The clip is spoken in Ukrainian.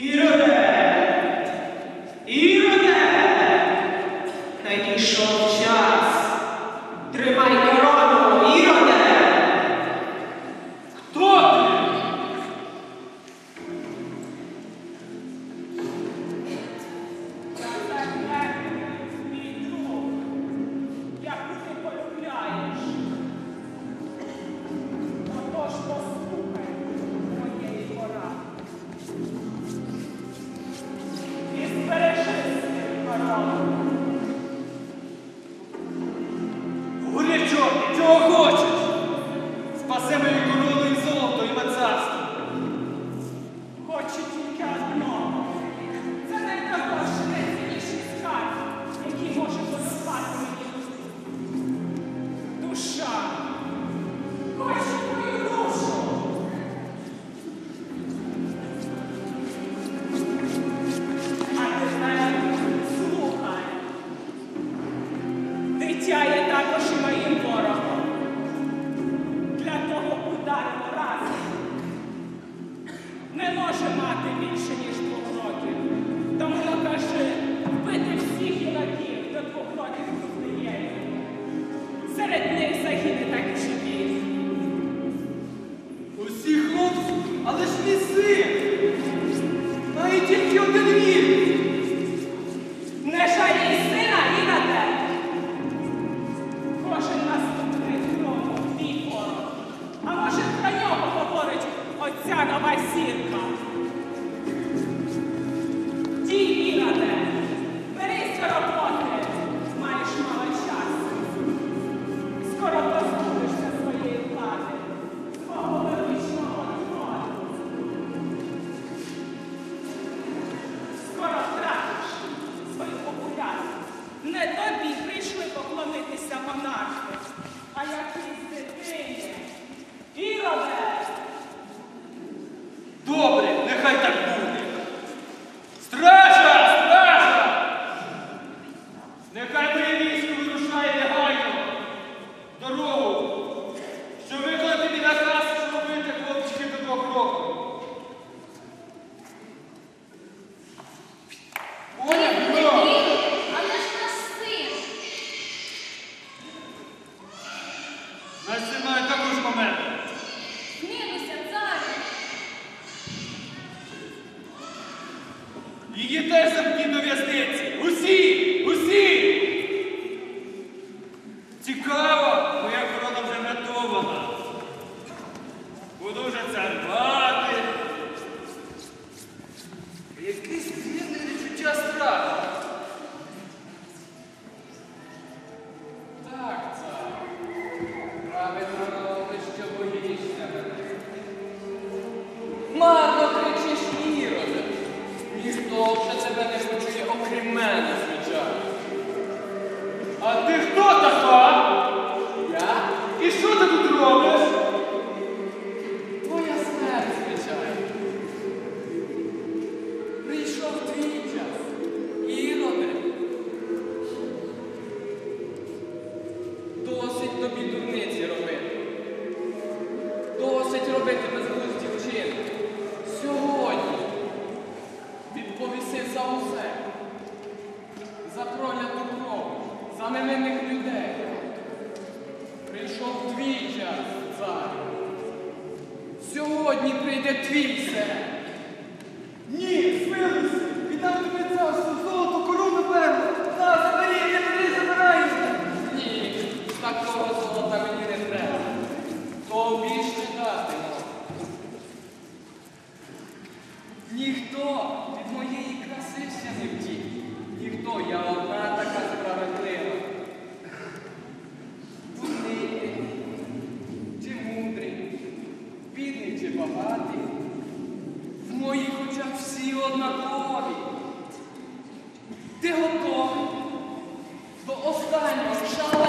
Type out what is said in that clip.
Irodát! Irodát! Neki sok Чого хочеш? Спаси мою корону і золото, і царство. Хочу тільки одного. Це найдорожчий, найцінніший скарб, який може подарувати мені душа. Хочу мою душу. А тепер слухай. Дитя є також і моїм може мати більше, ніж двох років. Тому накажи вбити всіх юнаків до двох років Вифлеємі. Серед них загине так і живі. Усі хлопці, але ж не син. Має тільки один Не тобі прийшли поклонитися монарху, а якісь дитині. Іроде! Її теж замкніть до в'язниці. Усі! Усі! Цікаво, моя корона вже врятована. Буду вже царювати. Робити безглузді вчинки. Сьогодні відповіси за усе. За проляту кров, за невинних людей. Прийшов твій час, цар. Сьогодні прийде твій сен. всі однакові. Ти готовий до останнього шансу.